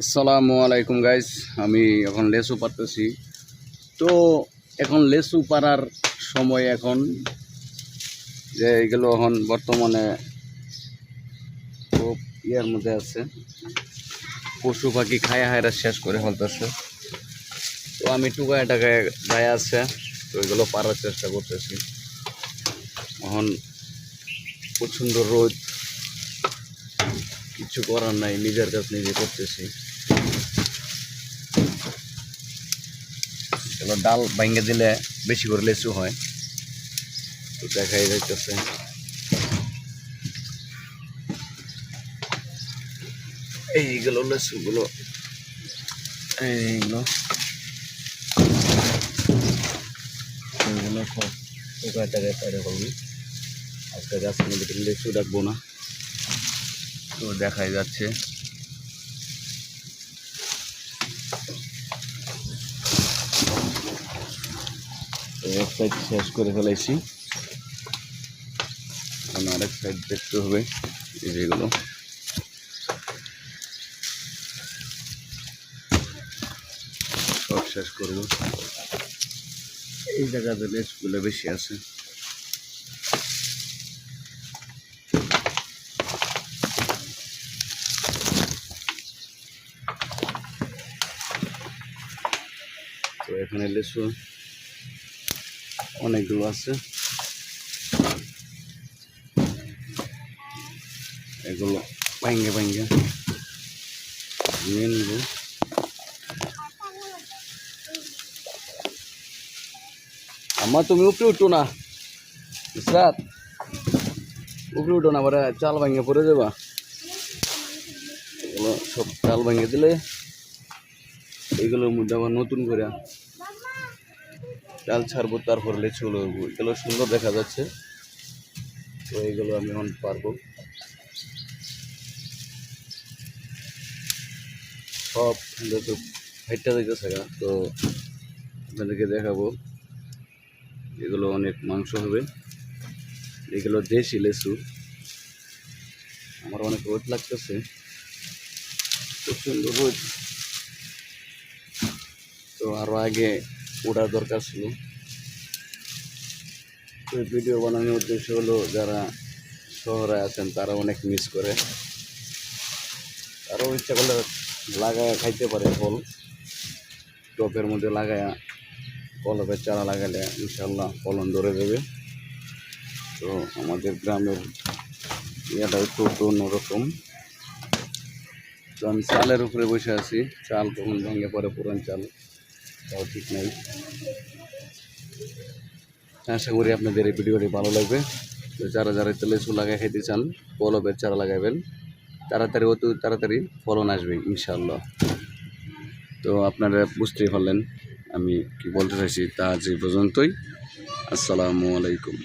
আসসালামু আলাইকুম গাইস আমি এখন লেসু পারতেছি তো এখন লেসু পারার সময় এখন যে এগুলো এখন বর্তমানে খুব ইয়ার মধ্যে আছে। পশু পাখি খায়া হায়রা শেষ করে ফেলতেছে। তো আমি টুকায় টাকায় গায়ে আছে, তো এগুলো পারার চেষ্টা করতেছি। এখন প্রচণ্ড রোদ কিছু করার নাই, নিজের কাজ নিজে করতেছি। ডাল ভাঙ্গে দিলে বেশি করে লেচু হয়। তো দেখাই যাইতেছে। এইগুলো লেচুগুলো, এইগুলো। এইগুলো সব টাকায় পাইরে করবি আজকে মধ্যে লেচু ডাকবো না। তো দেখাই যাচ্ছে। এক সাইড শেষ করে ফেলাইছি। এখন আরেক সাইড দেখতে হবে যেগুলো সব শেষ করব। এই জায়গাতে লেসগুলো বেশি আছে। এখানে লেসু অনেকগুলো আছে। এগুলো ভাঙ্গে ভাঙ্গে নিয়ে নিব। আমার তুমি উপরে উঠো না। ইসরাত উপরে উঠো না আবার চাল ভাঙ্গে পরে যাবা। এগুলো সব চাল ভাঙ্গে দিলে এগুলোর মধ্যে আবার নতুন করে চাল ছাড়বো, তারপর লেচু লাগবো এগুলো সুন্দর দেখা যাচ্ছে। তো এগুলো আমি এখন পারব। সব যেহেতু হাইটটা দিতেছে গা তো আপনাদেরকে দেখাবো। এগুলো অনেক মাংস হবে। এগুলো দেশি লেচু। আমার অনেক রোদ লাগতেছে। প্রচণ্ড রোদ। তো আরও আগে ওঠার দরকার ছিল। তো ভিডিও বানানোর উদ্দেশ্য হলো, যারা শহরে আছেন, তারা অনেক মিস করে। তারাও ইচ্ছা করলে লাগায় খাইতে পারে ফল। টপের মধ্যে লাগায়া, কলপের চারা লাগালে ইনশাল্লাহ ফলন ধরে দেবে তো আমাদের গ্রামের ইয়েটা একটু একটু অন্যরকম। তো আমি চালের উপরে বসে আছি। চাল কখন ভেঙে পরে পুরান চাল। তাও ঠিক নেই। আশা করি আপনাদের এই ভিডিওটি ভালো লাগবে। তো যারা যারা লেচু লাগাই খেতে চান কলবের চারা লাগাবেন। তাড়াতাড়ি অত তাড়াতাড়ি ফলন আসবে ইনশাল্লাহ তো আপনারা বুঝতেই পারলেন আমি কি বলতে চাইছি তা এই পর্যন্তই। আসসালামু আলাইকুম।